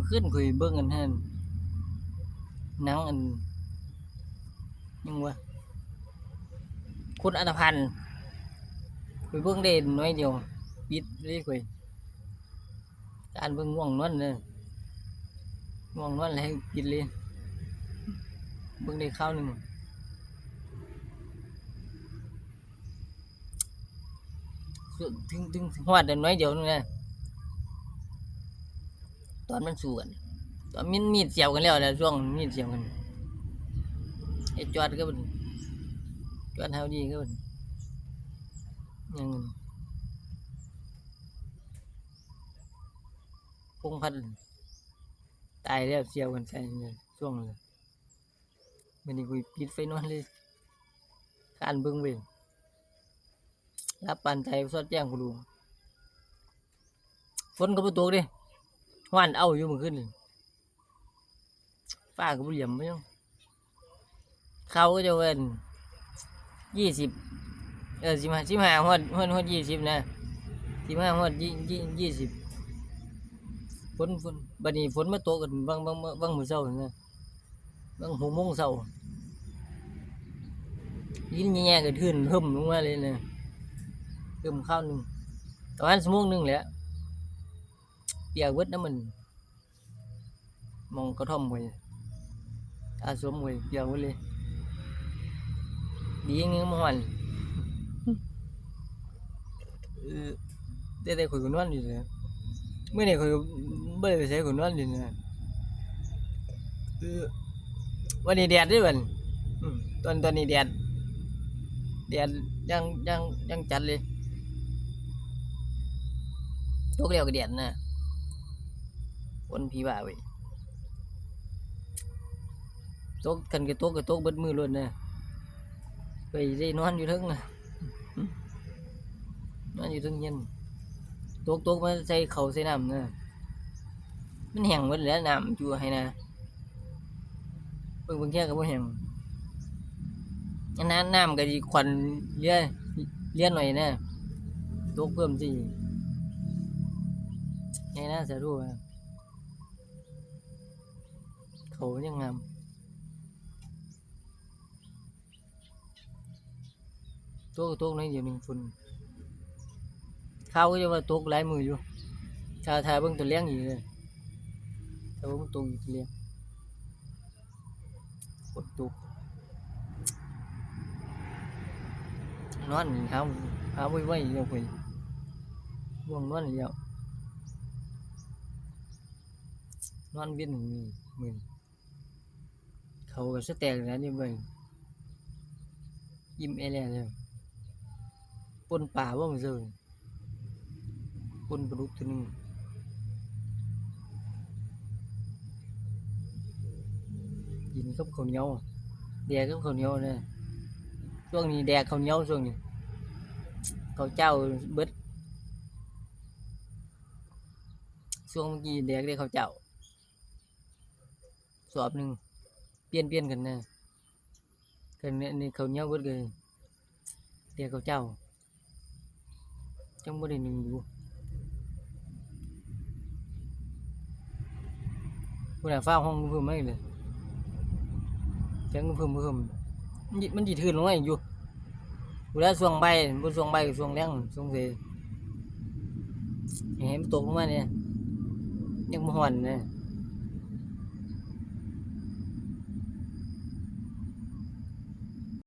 มันขึ้นคุยเบิ่งกันแทนนังอันยังวะคุณอัตพันธ์คุยเบิ่งได้น้อยเดียวปิดเลยคุยการเบิ่งง่วงนอนเลยง่วงนอนแล้วปิดเลยเบิ่งได้ข้าวหนึ่งถึงถึงถึงหอดได้น้อยเดียวนึงนะ ตอนมันสู้กันตอนมันมีดเสียวกันแล้วนะช่วงมีดเสียวกันไอ้จอดก็เป็นจอดเฮาดีก็เป็นยังไงพงพันตายแล้วเสียวกันใช่ช่วงเลยมันนี่กูปิดไฟนอนเลยการเบิ้งเว้ยรับปันใจสอดแจ้งกูดูฝนก็บ่ตกเดิ หวานเอาอยู่มือคืนนี่ฟ้าก็บ่เหลี่ยมไม่ต้องเขาก็จะเว้นยี่สิบเออสิบห้าสิบห้าฮอดฮอดฮอดยี่สิบนะสิบห้าฮอดยี่ยี่ยี่สิบฝนฝนบัดนี้ฝนมาตกกันบางบางบางมือเช้านะบางหกโมงเช้ายินแย่ๆก็ขึ้นหึมลงมาเลยนะหึมข้าวหนึ่งประมาณชั่วโมงหนึ่งแหละ เปียกเวิดน้ำมันมองกระท่อมไว้อาสวมไว้เปียกเวิดเลย ดีอย่างงี้มันเออได้ได้คุยกันนวลอยู่เลยเมื่อไหร่คุยไม่ได้ไปใช้คุยนวลอยู่นะเออวันนี้แดดด้วยวันอืมตอนตอนนี้แดดแดดยังยังยังจัดเลยตกเร็วก็แดดนะ คนผีบ้าเว้ยตกกันก็ตกก็ตกเบิดมือล้วนนะไปได้นอนอยู่เทึงน่ะนอนอยู่เทึงเย็นตกตกมาใส่เขาใส่น้ำนะมันแห้งหมดแล้วน้ำจัวให้นะเบิ่งเบิ่งแค่ก็บ่แห้งอันนั้นน้ำก็ดีควันเลี้ยเลี้ยหน่อยนะตกเพิ่มสิให้น่าจะรู้ว่า เขายังงามต๊ะโต๊ะนั่นอยู่หนึ่งฝุ่นข้าวก็จะว่าต๊ะหลายมืออยู่ชาทาเบิ่งตัวเลี้ยงอยู่เลยแต่ว่ามันตกอยู่ตัวเลี้ยงกดตกนอนหาหาไว้ไว้เดี๋ยวไปว่วงนอนเดียวนอนเวียนหนึ่งมือ เขาก็สแตกแล้วนี่เบิ่งยิ้มเอแลเลยปนป่าบ่มันเซอปนปลาดุกตัวหนึงกินกับข้าวเหนียวแดกกับข้าวเหนียวเนี่ยช่วงนี้แดกข้าวเหนียวช่วงนี้ข้าวเจ้าเบิดช่วงเมื่อกี้แดกได้ข้าวเจ้าสอบหนึ่ง เปลี่ยนเปลี่ยนกันนะกันนี่เขาเนี้ยวเบิดเลยเดียวเขาเจ้าจังบ่ได้หนึ่งอยู่ผู้ใดฟ้าห้องเพิ่มไม่เลยจังเพิ่มเพิ่มมันสิมันจีทื่นลงไปอยู่ผู้ใดช่วงใบบนช่วงใบกับช่วงแรงช่วงเสเห็นมันตกลงมาเนี่ยยังบ่หอนเนะ